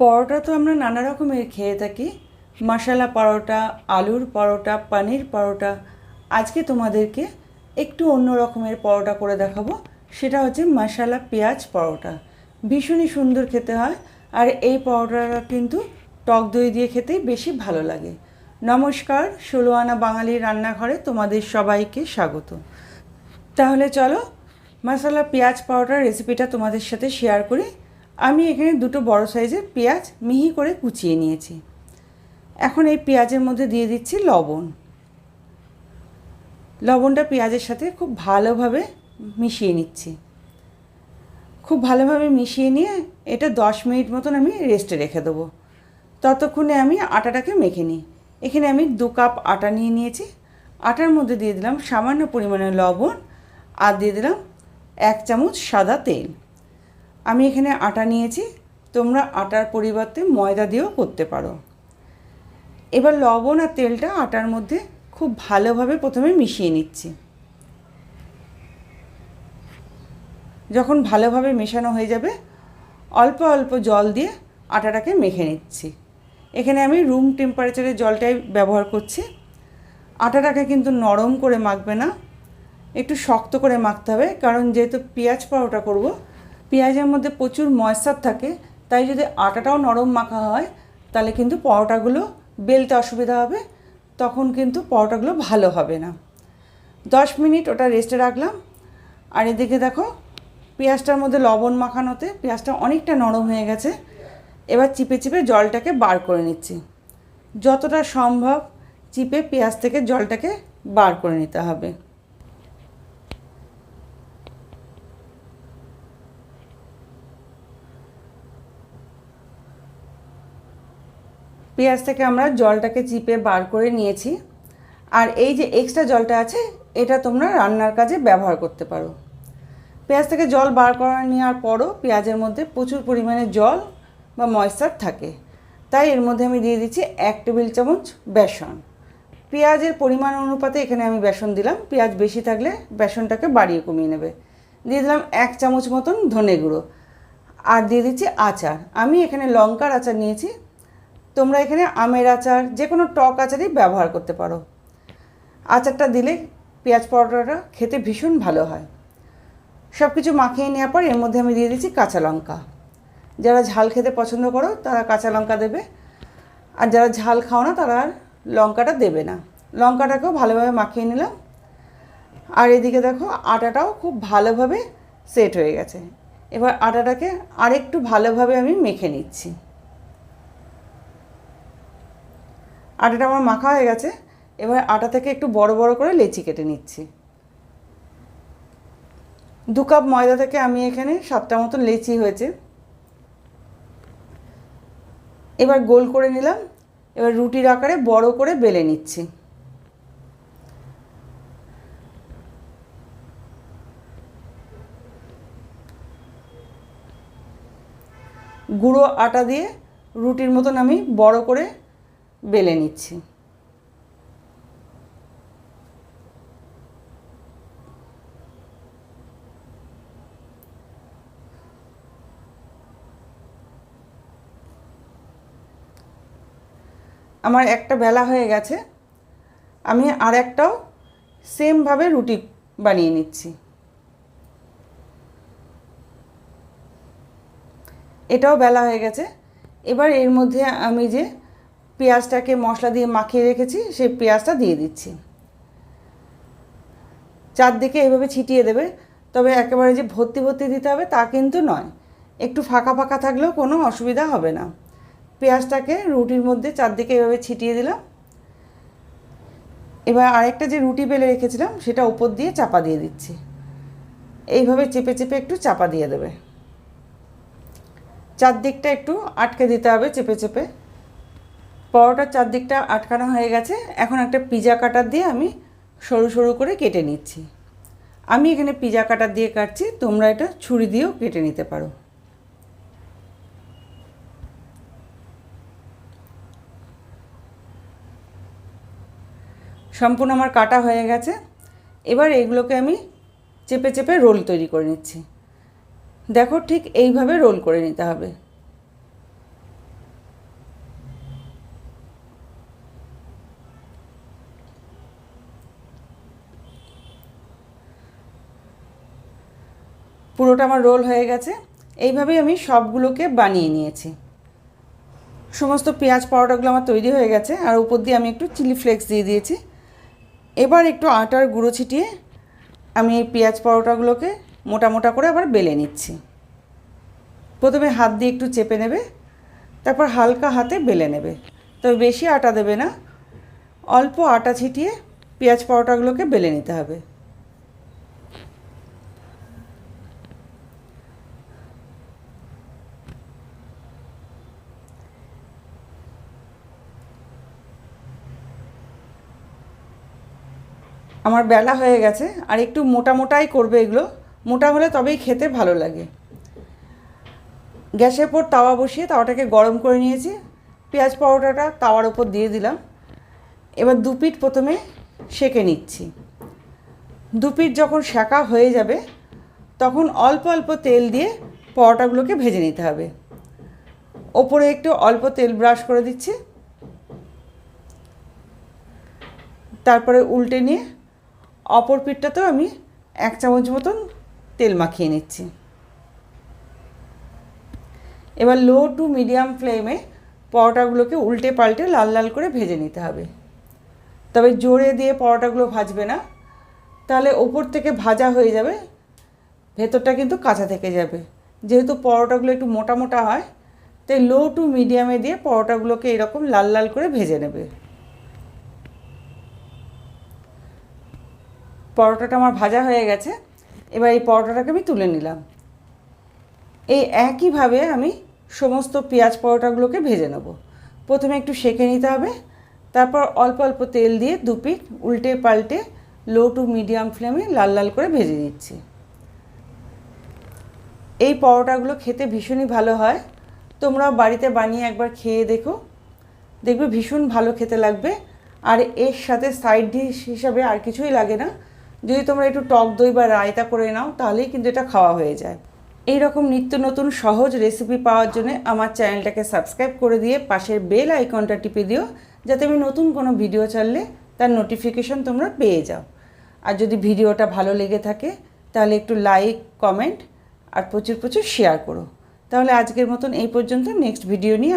পরোটা তো আমরা নানা রকমের খেয়ে থাকি। মশালা পরোটা, আলুর পরোটা, পনির পরোটা। আজকে তোমাদেরকে একটু অন্য রকমের পরোটা করে দেখাবো। সেটা হচ্ছে মশালা পেঁয়াজ পরোটা। ভীষণই সুন্দর খেতে হয় আর এই পরোটাটা কিন্তু টক দই দিয়ে খেতেই বেশি ভালো লাগে। নমস্কার ষোলো আনা বাঙালি রান্নাঘরে তোমাদের সবাইকে স্বাগত। তাহলে চলো মশালা পেঁয়াজ পাউডার রেসিপিটা তোমাদের সাথে শেয়ার করি। আমি এখানে দুটো বড় সাইজের পেঁয়াজ মিহি করে কুচিয়ে নিয়েছি। এখন এই পেঁয়াজের মধ্যে দিয়ে দিচ্ছি লবণ। লবণটা পেঁয়াজের সাথে খুব ভালোভাবে মিশিয়ে নিচ্ছি। খুব ভালোভাবে মিশিয়ে নিয়ে এটা দশ মিনিট মতন আমি রেস্টে রেখে দেবো। ততক্ষণে আমি আটাটাকে মেখে নিই। এখানে আমি দু কাপ আটা নিয়ে নিয়েছি। আটার মধ্যে দিয়ে দিলাম সামান্য পরিমাণে লবণ আর দিয়ে দিলাম এক চামচ সাদা তেল। আমি এখানে আটা নিয়েছি। তোমরা আটার পরিবর্তে ময়দা দিয়েও করতে পারো। এবার লবণ আর তেলটা আটার মধ্যে খুব ভালোভাবে প্রথমে মিশিয়ে নিচ্ছি। যখন ভালোভাবে মেশানো হয়ে যাবে, অল্প অল্প জল দিয়ে আটাটাকে মেখে নিচ্ছি। এখানে আমি রুম টেম্পারেচারের জলটাই ব্যবহার করছি। আটাটাকে কিন্তু নরম করে মাখবে না। একটু শক্ত করে মাখতে হবে, কারণ যেহেতু পেঁয়াজ পরোটা করব পেঁয়াজের মধ্যে প্রচুর ময়শ্চার থাকে, তাই যদি আটাটাও নরম মাখা হয়, তাহলে কিন্তু পরোটাগুলো বেলতে অসুবিধা হবে, তখন কিন্তু পরোটাগুলো ভালো হবে না। দশ মিনিট ওটা রেস্টে রাখলাম। আর এদিকে দেখো, পেঁয়াজটার মধ্যে লবণ মাখানোতে পেঁয়াজটা অনেকটা নরম হয়ে গেছে। এবার চিপে চিপে জলটাকে বার করে নিচ্ছি। যতটা সম্ভব চিপে পেঁয়াজ থেকে জলটাকে বার করে নিতে হবে। পেঁয়াজ থেকে আমরা জলটাকে চিপে বার করে নিয়েছি। আর এই যে এক্সট্রা জলটা আছে, এটা তোমরা রান্নার কাজে ব্যবহার করতে পারো। পেঁয়াজ থেকে জল বার করে নেওয়ার পরও পেঁয়াজের মধ্যে প্রচুর পরিমাণে জল বা ময়েশ্চার থাকে। তাই এর মধ্যে আমি দিয়ে দিচ্ছি এক টেবিল চামচ বেসন। পেঁয়াজের পরিমাণ অনুপাতে এখানে আমি বেসন দিলাম। পেঁয়াজ বেশি থাকলে বেসনটাকে বাড়িয়ে কমিয়ে নেবে। দিয়ে দিলাম এক চামচ মতন ধনে গুঁড়ো। আর দিয়ে দিচ্ছি আচার। আমি এখানে লঙ্কার আচার নিয়েছি। তোমরা এখানে আমের আচার যে কোনো টক আচারই ব্যবহার করতে পারো। আচারটা দিলে পেঁয়াজ পরোটাটা খেতে ভীষণ ভালো হয়। সব কিছু মাখিয়ে নেওয়ার পর এর মধ্যে আমি দিয়ে দিচ্ছি কাঁচা লঙ্কা। যারা ঝাল খেতে পছন্দ করো, তারা কাঁচা লঙ্কা দেবে। আর যারা ঝাল খাও না, তারা আর লঙ্কাটা দেবে না। লঙ্কাটাকেও ভালোভাবে মাখিয়ে নিলাম। আর এদিকে দেখো, আটাটাও খুব ভালোভাবে সেট হয়ে গেছে। এবার আটাটাকে আরেকটু ভালোভাবে আমি মেখে নিচ্ছি। আটাটা আমার মাখা হয়ে গেছে, এবার আটা থেকে একটু বড় বড় করে লেচি কেটে নিচ্ছি। দু কাপ ময়দা থেকে আমি এখানে সাতটা মতন লেচি হয়েছে। এবার গোল করে নিলাম, এবার রুটির আকারে বড় করে বেলে নিচ্ছি। গুঁড়ো আটা দিয়ে রুটির মতন আমি বড় করে বেলে নিচ্ছি। আমার একটা বেলা হয়ে গেছে। আমি আর একটাও সেমভাবে রুটি বানিয়ে নিচ্ছি। এটাও বেলা হয়ে গেছে। এবার এর মধ্যে আমি যে পেঁয়াজটাকে মশলা দিয়ে মাখিয়ে রেখেছি, সেই পেঁয়াজটা দিয়ে দিচ্ছি। চারদিকে এভাবে ছিটিয়ে দেবে, তবে একেবারে যে ভর্তি ভর্তি দিতে হবে তা কিন্তু নয়। একটু ফাঁকা ফাঁকা থাকলেও কোনো অসুবিধা হবে না। পেঁয়াজটাকে রুটির মধ্যে চারদিকে এভাবে ছিটিয়ে দিলাম। এবার আরেকটা যে রুটি বেলে রেখেছিলাম, সেটা উপর দিয়ে চাপা দিয়ে দিচ্ছি। এইভাবে চেপে চেপে একটু চাপা দিয়ে দেবে। চারদিকটা একটু আটকে দিতে হবে চেপে চেপে। পরোটার চারদিকটা আটকানো হয়ে গেছে। এখন একটা পিজা কাটার দিয়ে আমি সরু সরু করে কেটে নিচ্ছি। আমি এখানে পিজা কাটার দিয়ে কাটছি, তোমরা এটা ছুরি দিয়েও কেটে নিতে পারো। সম্পূর্ণ আমার কাটা হয়ে গেছে। এবার এগুলোকে আমি চেপে চেপে রোল তৈরি করে নিচ্ছি। দেখো ঠিক এইভাবে রোল করে নিতে হবে। পুরোটা আমার রোল হয়ে গেছে। এইভাবেই আমি সবগুলোকে বানিয়ে নিয়েছি। সমস্ত পেঁয়াজ পরোটাগুলো আমার তৈরি হয়ে গেছে, আর উপর দিয়ে আমি একটু চিলি ফ্লেক্স দিয়ে দিয়েছি। এবার একটু আটার গুঁড়ো ছিটিয়ে আমি এই পেঁয়াজ পরোটাগুলোকে মোটা মোটা করে আবার বেলে নিচ্ছি। প্রথমে হাত দিয়ে একটু চেপে নেবে, তারপর হালকা হাতে বেলে নেবে। তবে বেশি আটা দেবে না, অল্প আটা ছিটিয়ে পেঁয়াজ পরোটাগুলোকে বেলে নিতে হবে। আমার বেলা হয়ে গেছে, আর একটু মোটা মোটাই করবে এগুলো। মোটা হলে তবেই খেতে ভালো লাগে। গ্যাসের উপর তাওয়া বসিয়ে তাওয়াটাকে গরম করে নিয়েছি। পেঁয়াজ পরোটাটা তাওয়ার ওপর দিয়ে দিলাম। এবার দু পিঠ প্রথমে সেকে নিচ্ছি। দু পিঠ যখন সেকা হয়ে যাবে, তখন অল্প অল্প তেল দিয়ে পরোটাগুলোকে ভেজে নিতে হবে। ওপরে একটু অল্প তেল ব্রাশ করে দিচ্ছি। তারপরে উল্টে নিয়ে অপর পিঠটাতেও আমি এক চামচ মতন তেল মাখিয়ে নিচ্ছি। এবার লো টু মিডিয়াম ফ্লেমে পরোটাগুলোকে উল্টে পাল্টে লাল লাল করে ভেজে নিতে হবে। তবে জোরে দিয়ে পরোটাগুলো ভাজবে না, তাহলে ওপর থেকে ভাজা হয়ে যাবে, ভেতরটা কিন্তু কাঁচা থেকে যাবে। যেহেতু পরোটাগুলো একটু মোটা মোটা হয়, তাই লো টু মিডিয়ামে দিয়ে পরোটাগুলোকে এরকম লাল লাল করে ভেজে নেবে। পরোটাটা আমার ভাজা হয়ে গেছে। এবার এই পরোটাটাকে আমি তুলে নিলাম। এই একইভাবে আমি সমস্ত পেঁয়াজ পরোটাগুলোকে ভেজে নেব। প্রথমে একটু সেঁকে নিতে হবে। তারপর অল্প অল্প তেল দিয়ে দু পিঠ উল্টে পাল্টে লো টু মিডিয়াম ফ্লেমে লাল লাল করে ভেজে দিচ্ছি এই পরোটাগুলো খেতে ভীষণই ভালো হয়। তোমরা বাড়িতে বানিয়ে একবার খেয়ে দেখো। দেখবে ভীষণ ভালো খেতে লাগবে। আর এর সাথে সাইড ডিশ হিসাবে আর কিছুই লাগে না। যদি তোমরা একটু টক দই বা রায়তা করে নাও, তাহলেই কিন্তু এটা খাওয়া হয়ে যায়। এই রকম নিত্য নতুন সহজ রেসিপি পাওয়ার জন্য আমার চ্যানেলটাকে সাবস্ক্রাইব করে দিয়ে পাশের বেল আইকনটা টিপে দিও, যাতে আমি নতুন কোনো ভিডিও ছাড়লে তার নোটিফিকেশন তোমরা পেয়ে যাও। আর যদি ভিডিওটা ভালো লেগে থাকে, তাহলে একটু লাইক কমেন্ট আর প্রচুর প্রচুর শেয়ার করো। তাহলে আজকের মতন এই পর্যন্ত নেক্সট ভিডিও নিয়ে